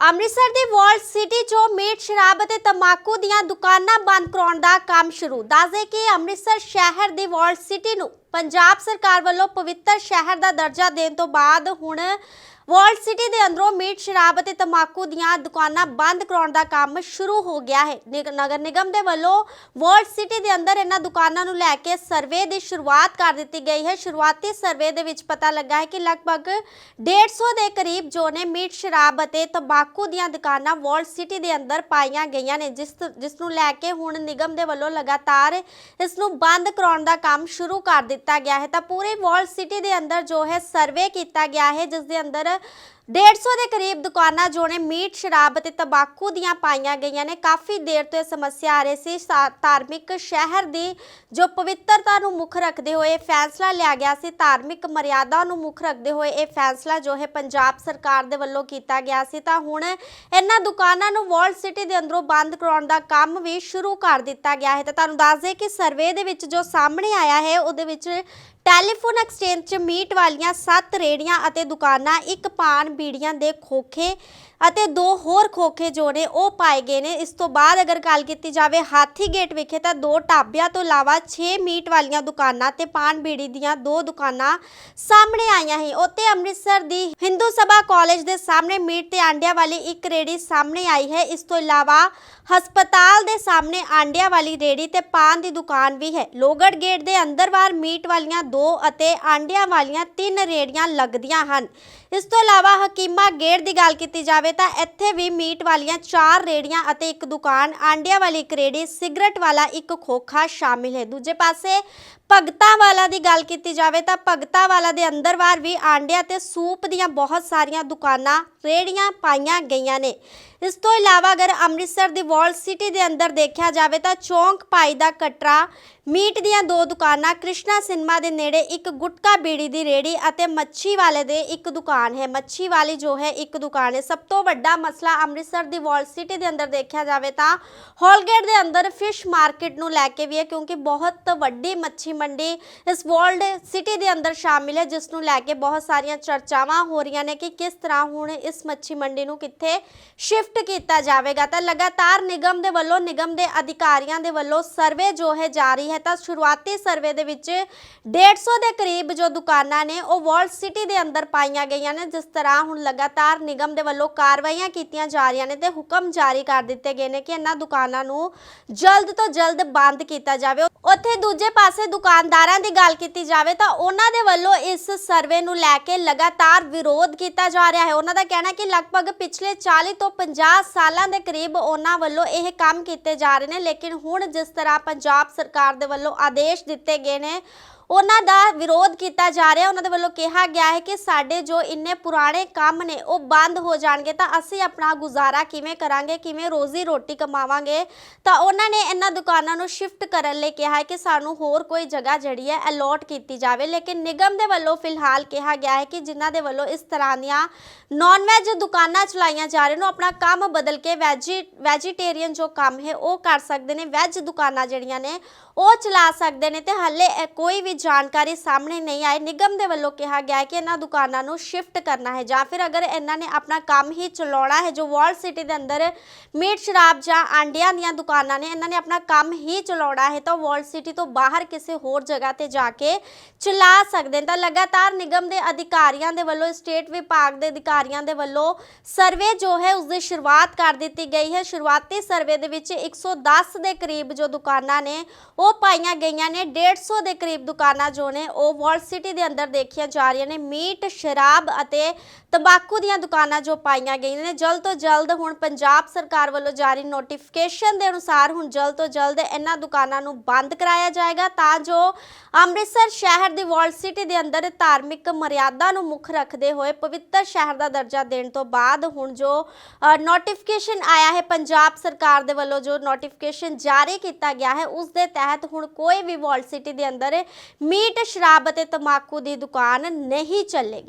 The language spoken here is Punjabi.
ਅੰਮ੍ਰਿਤਸਰ ਦੀ ਵਰਲਡ ਸਿਟੀ 'ਚੋਂ ਮੀਟ, ਸ਼ਰਾਬ ਅਤੇ ਤੰਬਾਕੂ ਦੀਆਂ ਦੁਕਾਨਾਂ ਬੰਦ ਕਰਾਉਣ ਦਾ ਕੰਮ ਸ਼ੁਰੂ। ਦੱਸਦੇ ਕਿ ਅੰਮ੍ਰਿਤਸਰ ਸ਼ਹਿਰ ਦੀ ਵਰਲਡ ਸਿਟੀ ਨੂੰ ਪੰਜਾਬ ਸਰਕਾਰ ਵੱਲੋਂ ਪਵਿੱਤਰ ਸ਼ਹਿਰ ਦਾ ਦਰਜਾ ਦੇਣ ਤੋਂ ਬਾਅਦ ਹੁਣ ਵਰਲਡ ਸਿਟੀ ਦੇ ਅੰਦਰੋਂ ਮੀਟ, ਸ਼ਰਾਬ ਅਤੇ ਤੰਬਾਕੂ ਦੀਆਂ ਦੁਕਾਨਾਂ ਬੰਦ ਕਰਾਉਣ ਦਾ ਕੰਮ ਸ਼ੁਰੂ ਹੋ ਗਿਆ ਹੈ। ਨਿਗ- ਨਗਰ ਨਿਗਮ ਦੇ ਵੱਲੋਂ ਵਰਲਡ ਸਿਟੀ ਦੇ ਅੰਦਰ ਇਹਨਾਂ ਦੁਕਾਨਾਂ ਨੂੰ ਲੈ ਕੇ ਸਰਵੇ ਦੀ ਸ਼ੁਰੂਆਤ ਕਰ ਦਿੱਤੀ ਗਈ ਹੈ। ਸ਼ੁਰੂਆਤੀ ਸਰਵੇ ਦੇ ਵਿੱਚ ਪਤਾ ਲੱਗਾ ਹੈ ਕਿ ਲਗਭਗ 150 ਦੇ ਕਰੀਬ ਜੋ ਨੇ ਮੀਟ, ਸ਼ਰਾਬ ਅਤੇ ਤੰਬਾਕੂ ਦੀਆਂ ਦੁਕਾਨਾਂ ਵਰਲਡ ਸਿਟੀ ਦੇ ਅੰਦਰ ਪਾਈਆਂ ਗਈਆਂ ਨੇ, ਜਿਸ ਜਿਸ ਨੂੰ ਲੈ ਕੇ ਹੁਣ ਨਿਗਮ ਦੇ ਵੱਲੋਂ ਲਗਾਤਾਰ ਇਸ ਨੂੰ ਬੰਦ ਕਰਾਉਣ ਦਾ ਕੰਮ ਸ਼ੁਰੂ ਕਰ ਦਿੱਤਾ ਗਿਆ ਹੈ। ਤਾਂ ਪੂਰੇ ਵਰਲਡ ਸਿਟੀ ਦੇ ਅੰਦਰ ਜੋ ਹੈ ਸਰਵੇ ਕੀਤਾ ਗਿਆ ਹੈ, ਜਿਸ ਦੇ ਅੰਦਰ 150 ਦੇ ਕਰੀਬ ਦੁਕਾਨਾਂ ਜੋ ਨੇ ਮੀਟ, ਸ਼ਰਾਬ ਅਤੇ ਤੰਬਾਕੂ ਦੀਆਂ ਪਾਈਆਂ ਗਈਆਂ ਨੇ। ਕਾਫੀ ਦੇਰ ਤੋਂ ਇਹ ਸਮੱਸਿਆ ਆ ਰਹੀ ਸੀ। ਧਾਰਮਿਕ ਸ਼ਹਿਰ ਦੀ ਜੋ ਪਵਿੱਤਰਤਾ ਨੂੰ ਮੁੱਖ ਰੱਖਦੇ ਹੋਏ ਇਹ ਫੈਸਲਾ ਲਿਆ ਗਿਆ ਸੀ, ਧਾਰਮਿਕ ਮਰਿਆਦਾ ਨੂੰ ਮੁੱਖ ਰੱਖਦੇ ਹੋਏ ਇਹ ਫੈਸਲਾ ਜੋ ਹੈ ਪੰਜਾਬ ਸਰਕਾਰ ਦੇ ਵੱਲੋਂ ਕੀਤਾ ਗਿਆ ਸੀ। ਤਾਂ ਹੁਣ ਇਹਨਾਂ ਦੁਕਾਨਾਂ ਨੂੰ ਵਾਲਟ ਸਿਟੀ ਦੇ ਅੰਦਰੋਂ ਬੰਦ ਕਰਾਉਣ ਦਾ ਕੰਮ ਵੀ ਸ਼ੁਰੂ ਕਰ ਦਿੱਤਾ ਗਿਆ ਹੈ। ਤਾਂ ਤੁਹਾਨੂੰ ਦੱਸ ਦੇ ਕਿ ਸਰਵੇ ਦੇ ਵਿੱਚ ਜੋ ਸਾਹਮਣੇ ਆਇਆ ਹੈ, ਉਹਦੇ ਵਿੱਚ ਟੈਲੀਫੋਨ ਐਕਸਚੇਂਜ 'ਚ ਮੀਟ ਵਾਲੀਆਂ 7 ਰੇੜੀਆਂ ਅਤੇ ਦੁਕਾਨਾਂ ਇੱਕ ਪਾਨ ਬੀੜੀਆਂ ਦੇ ਖੋਖੇ ਅਤੇ ਦੋ ਹੋਰ ਖੋਖੇ ਜੋ ਨੇ, ਉਹ ਪਾਏ ਗਏ ਨੇ। ਇਸ ਤੋਂ ਬਾਅਦ ਅਗਰ ਗੱਲ ਕੀਤੀ ਜਾਵੇ ਹਾਥੀ ਗੇਟ ਵਿਖੇ, ਤਾਂ ਦੋ ਢਾਬਿਆਂ ਤੋਂ ਇਲਾਵਾ 6 ਮੀਟ ਵਾਲੀਆਂ ਦੁਕਾਨਾਂ ਤੇ ਪਾਨ ਬੀੜੀ ਦੀਆਂ ਦੋ ਦੁਕਾਨਾਂ ਸਾਹਮਣੇ ਆਈਆਂ ਹੀ ਉੱਤੇ ਅੰਮ੍ਰਿਤਸਰ ਦੀ ਹਿੰਦੂ ਸਭਾ ਕਾਲਜ ਦੇ ਸਾਹਮਣੇ ਮੀਟ ਤੇ ਆਂਡਿਆਂ ਵਾਲੀ ਇੱਕ ਰੇੜੀ ਸਾਹਮਣੇ ਆਈ ਹੈ। ਇਸ ਤੋਂ ਇਲਾਵਾ ਹਸਪਤਾਲ ਦੇ ਸਾਹਮਣੇ ਆਂਡਿਆਂ ਵਾਲੀ ਰੇੜੀ ਤੇ ਪਾਨ ਦੀ ਦੁਕਾਨ ਵੀ ਹੈ। ਲੋਗੜ ਗੇਟ ਦੇ ਅੰਦਰਵਾਰ ਮੀਟ ਵਾਲੀਆਂ ਦੋ ਅਤੇ ਆਂਡਿਆਂ ਵਾਲੀਆਂ ਤਿੰਨ ਰੇੜੀਆਂ ਲੱਗਦੀਆਂ ਹਨ। ਇਸ ਤੋਂ ਇਲਾਵਾ ਹਕੀਮਾ ਗੇਟ ਦੀ ਗੱਲ ਕੀਤੀ ਜਾਵੇ ਤਾਂ ਇੱਥੇ ਵੀ ਮੀਟ ਵਾਲੀਆਂ ਚਾਰ ਰੇੜੀਆਂ ਅਤੇ ਇੱਕ ਦੁਕਾਨ, ਆਂਡਿਆਂ ਵਾਲੀ ਇੱਕ ਰੇੜੀ, ਸਿਗਰਟ ਵਾਲਾ ਇੱਕ ਖੋਖਾ ਸ਼ਾਮਿਲ ਹੈ। ਦੂਜੇ ਪਾਸੇ ਭਗਤਾ ਵਾਲਾ ਦੀ ਗੱਲ ਕੀਤੀ ਜਾਵੇ ਤਾਂ ਭਗਤਾ ਵਾਲਾ ਦੇ ਅੰਦਰਵਾਰ ਵੀ ਆਂਡਿਆਂ ਤੇ ਸੂਪ ਦੀਆਂ ਬਹੁਤ ਸਾਰੀਆਂ ਦੁਕਾਨਾਂ ਰੇੜੀਆਂ ਪਾਈਆਂ ਗਈਆਂ ਨੇ। ਇਸ ਤੋਂ ਇਲਾਵਾ ਅਗਰ ਅੰਮ੍ਰਿਤਸਰ ਦੀ ਵਾਲ ਸਿਟੀ ਦੇ ਅੰਦਰ ਦੇਖਿਆ ਜਾਵੇ ਤਾਂ ਚੌਂਕ ਪਾਈ ਦਾ ਕਟਰਾ, ਮੀਟ ਦੀਆਂ ਦੋ ਦੁਕਾਨਾਂ, ਕ੍ਰਿਸ਼ਨਾ ਸਿਨੇਮਾ ਦੇ ਨੇੜੇ ਇੱਕ ਗੁਟਕਾ ਬੀੜੀ ਦੀ ਰੇੜੀ ਅਤੇ ਮੱਛੀ ਵਾਲੇ ਦੇ ਇੱਕ ਦੁਕਾਨ ਹੈ। ਮੱਛੀ ਵਾਲੀ ਜੋ ਹੈ ਇੱਕ ਦੁਕਾਨ ਹੈ। ਸਭ ਤੋਂ ਵੱਡਾ ਮਸਲਾ ਅੰਮ੍ਰਿਤਸਰ ਦੀ ਵਾਲ ਸਿਟੀ ਦੇ ਅੰਦਰ ਦੇਖਿਆ ਜਾਵੇ ਤਾਂ ਹੋਲਗੇਟ ਦੇ ਅੰਦਰ ਫਿਸ਼ ਮਾਰਕੀਟ ਨੂੰ ਲੈ ਕੇ ਵੀ ਹੈ ਕਿਉਂਕਿ ਬਹੁਤ ਵੱਡੀ ਮੱਛੀ ਮੰਡੀ ਇਸ ਵਰਲਡ ਸਿਟੀ ਦੇ ਅੰਦਰ ਸ਼ਾਮਿਲ ਹੈ, ਜਿਸ ਨੂੰ ਲੈ ਕੇ ਬਹੁਤ ਸਾਰੀਆਂ ਚਰਚਾਵਾਂ ਹੋ ਰਹੀਆਂ ਨੇ ਕਿ ਕਿਸ ਤਰ੍ਹਾਂ ਹੁਣ ਇਸ ਮੱਛੀ ਮੰਡੀ ਨੂੰ ਕਿੱਥੇ ਸ਼ਿਫਟ ਕੀਤਾ ਜਾਵੇਗਾ। ਤਾਂ ਲਗਾਤਾਰ ਨਿਗਮ ਦੇ ਵੱਲੋਂ, ਨਿਗਮ ਦੇ ਅਧਿਕਾਰੀਆਂ ਦੇ ਵੱਲੋਂ ਸਰਵੇ ਜੋ ਹੈ ਜਾਰੀ ਹੈ, ਤਾਂ ਸ਼ੁਰੂਆਤੀ ਸਰਵੇ ਦੇ ਵਿੱਚ 150 ਦੇ ਕਰੀਬ ਜੋ ਦੁਕਾਨਾਂ ਨੇ, ਉਹ ਵਰਲਡ ਸਿਟੀ ਦੇ ਅੰਦਰ ਪਾਈਆਂ ਗਈਆਂ ਨੇ, ਜਿਸ ਤਰ੍ਹਾਂ ਹੁਣ ਲਗਾਤਾਰ ਨਿਗਮ ਦੇ ਵੱਲੋਂ ਕਾਰਵਾਈਆਂ ਕੀਤੀਆਂ ਜਾ ਰਹੀਆਂ ਨੇ ਤੇ ਹੁਕਮ ਜਾਰੀ ਕਰ ਦਿੱਤੇ ਗਏ ਨੇ ਕਿ ਇਹਨਾਂ ਦੁਕਾਨਾਂ ਨੂੰ ਜਲਦ ਤੋਂ ਜਲਦ ਬੰਦ ਕੀਤਾ ਜਾਵੇ। ਉੱਥੇ ਦੂਜੇ ਪਾਸੇ ਦੁਕਾਨਦਾਰਾਂ ਦੀ ਗੱਲ ਕੀਤੀ ਜਾਵੇ ਤਾਂ ਉਹਨਾਂ ਦੇ ਵੱਲੋਂ ਇਸ ਸਰਵੇ ਨੂੰ ਲੈ ਕੇ ਲਗਾਤਾਰ ਵਿਰੋਧ ਕੀਤਾ ਜਾ ਰਿਹਾ ਹੈ। ਉਹਨਾਂ ਦਾ ਕਹਿਣਾ ਕਿ ਲਗਭਗ ਪਿਛਲੇ 40 ਤੋਂ 50 ਸਾਲਾਂ ਦੇ ਕਰੀਬ ਉਹਨਾਂ ਵੱਲੋਂ ਇਹ ਕੰਮ ਕੀਤੇ ਜਾ ਰਹੇ ਨੇ, ਲੇਕਿਨ ਹੁਣ ਜਿਸ ਤਰ੍ਹਾਂ ਪੰਜਾਬ ਸਰਕਾਰ ਦੇ ਵੱਲੋਂ ਆਦੇਸ਼ ਦਿੱਤੇ ਗਏ ਨੇ ਉਹਨਾਂ ਦਾ ਵਿਰੋਧ ਕੀਤਾ ਜਾ ਰਿਹਾ, ਉਹਨਾਂ ਦੇ ਵੱਲੋਂ ਕਿਹਾ ਗਿਆ ਹੈ ਕਿ ਸਾਡੇ ਜੋ ਇੰਨੇ ਪੁਰਾਣੇ ਕੰਮ ਨੇ, ਉਹ ਬੰਦ ਹੋ ਜਾਣਗੇ, ਤਾਂ ਅਸੀਂ ਆਪਣਾ ਗੁਜ਼ਾਰਾ ਕਿਵੇਂ ਕਰਾਂਗੇ, ਕਿਵੇਂ ਰੋਜ਼ੀ ਰੋਟੀ ਕਮਾਵਾਂਗੇ? ਤਾਂ ਉਹਨਾਂ ਨੇ ਇਹਨਾਂ ਦੁਕਾਨਾਂ ਨੂੰ ਸ਼ਿਫਟ ਕਰਨ ਲਈ ਕਿਹਾ ਹੈ ਕਿ ਸਾਨੂੰ ਹੋਰ ਕੋਈ ਜਗ੍ਹਾ ਜਿਹੜੀ ਹੈ ਅਲੋਟ ਕੀਤੀ ਜਾਵੇ। ਲੇਕਿਨ ਨਿਗਮ ਦੇ ਵੱਲੋਂ ਫਿਲਹਾਲ ਕਿਹਾ ਗਿਆ ਹੈ ਕਿ ਜਿਨ੍ਹਾਂ ਦੇ ਵੱਲੋਂ ਇਸ ਤਰ੍ਹਾਂ ਦੀਆਂ ਨਾਨ ਵੈਜ ਦੁਕਾਨਾਂ ਚਲਾਈਆਂ ਜਾ ਰਹੀਆਂ ਨੇ ਆਪਣਾ ਕੰਮ ਬਦਲ ਕੇ ਵੈਜੀ ਵੈਜੀਟੇਰੀਅਨ ਜੋ ਕੰਮ ਹੈ, ਉਹ ਕਰ ਸਕਦੇ ਨੇ ਵੈਜ ਦੁਕਾਨਾਂ ਜਿਹੜੀਆਂ ਨੇ, ਉਹ ਚਲਾ ਸਕਦੇ ਨੇ। ਤੇ ਹਾਲੇ ਕੋਈ ਵੀ ਜਾਣਕਾਰੀ ਸਾਹਮਣੇ ਨਹੀਂ ਆਈ। ਨਿਗਮ ਦੇ ਵੱਲੋਂ ਕਿਹਾ ਗਿਆ ਹੈ ਕਿ ਇਹਨਾਂ ਦੁਕਾਨਾਂ ਨੂੰ ਸ਼ਿਫਟ ਕਰਨਾ ਹੈ ਜਾਂ ਫਿਰ ਅਗਰ ਇਹਨਾਂ ਨੇ ਆਪਣਾ ਕੰਮ ਹੀ ਚਲਾਉਣਾ ਹੈ, ਜੋ ਵਾਲ ਸਿਟੀ ਦੇ ਅੰਦਰ ਮੀਟ ਸ਼ਰਾਬ ਜਾਂ ਆਂਡਿਆਂ ਦੀਆਂ ਦੁਕਾਨਾਂ ਨੇ, ਇਹਨਾਂ ਨੇ ਆਪਣਾ ਕੰਮ ਹੀ ਚਲਾਉਣਾ ਹੈ, ਤਾਂ ਵਾਲ ਸਿਟੀ ਤੋਂ ਬਾਹਰ ਕਿਸੇ ਹੋਰ ਜਗ੍ਹਾ ਤੇ ਜਾ ਕੇ ਚਲਾ ਸਕਦੇ ਨੇ। ਤਾਂ ਲਗਾਤਾਰ ਨਿਗਮ ਦੇ ਅਧਿਕਾਰੀਆਂ ਦੇ ਵੱਲੋਂ, ਸਟੇਟ ਵਿਭਾਗ ਦੇ ਅਧਿਕਾਰੀਆਂ ਦੇ ਵੱਲੋਂ ਸਰਵੇ ਜੋ ਹੈ ਉਸ ਦੀ ਸ਼ੁਰੂਆਤ ਕਰ ਦਿੱਤੀ ਗਈ ਹੈ। ਸ਼ੁਰੂਆਤੀ ਸਰਵੇ ਦੇ ਵਿੱਚ 110 ਦੇ ਕਰੀਬ ਜੋ ਦੁਕਾਨਾਂ ਨੇ, ਉਹ ਪਾਈਆਂ ਗਈਆਂ ਨੇ 150 ਦੇ ਕਰੀਬ ਦੁਕਾਨਾਂ ਦੁਕਾਨਾਂ ਜੋ ਨੇ, ਉਹ ਵਾਲ ਸਿਟੀ ਦੇ ਅੰਦਰ ਦੇਖੀਆਂ ਜਾ ਰਹੀਆਂ ਨੇ। ਮੀਟ, ਸ਼ਰਾਬ ਅਤੇ ਤੰਬਾਕੂ ਦੀਆਂ ਦੁਕਾਨਾਂ ਜੋ ਪਾਈਆਂ ਗਈਆਂ ਨੇ। ਜਲਦ ਤੋਂ ਜਲਦ ਹੁਣ ਪੰਜਾਬ ਸਰਕਾਰ ਵੱਲੋਂ ਜਾਰੀ ਨੋਟੀਫਿਕੇਸ਼ਨ ਦੇ ਅਨੁਸਾਰ ਹੁਣ ਜਲਦ ਤੋਂ ਜਲਦ ਇਹਨਾਂ ਦੁਕਾਨਾਂ ਨੂੰ ਬੰਦ ਕਰਾਇਆ ਜਾਏਗਾ। ਤਾਂ ਜੋ ਅੰਮ੍ਰਿਤਸਰ ਸ਼ਹਿਰ ਦੀ ਵਾਲ ਸਿਟੀ ਦੇ ਅੰਦਰ ਧਾਰਮਿਕ ਮਰਿਆਦਾ ਨੂੰ ਮੁੱਖ ਰੱਖਦੇ ਹੋਏ ਪਵਿੱਤਰ ਸ਼ਹਿਰ ਦਾ ਦਰਜਾ ਦੇਣ ਤੋਂ ਬਾਅਦ ਹੁਣ ਜੋ ਨੋਟੀਫਿਕੇਸ਼ਨ ਆਇਆ ਹੈ, ਪੰਜਾਬ ਸਰਕਾਰ ਦੇ ਵੱਲੋਂ ਜੋ ਨੋਟੀਫਿਕੇਸ਼ਨ ਜਾਰੀ ਕੀਤਾ ਗਿਆ ਹੈ, ਉਸ ਦੇ ਤਹਿਤ ਹੁਣ ਕੋਈ ਵੀ ਵਾਲ ਸਿਟੀ ਦੇ ਅੰਦਰ ਮੀਟ ਸ਼ਰਾਬ ਅਤੇ ਤੰਬਾਕੂ ਦੀ ਦੁਕਾਨ ਨਹੀਂ ਚੱਲੇਗੀ।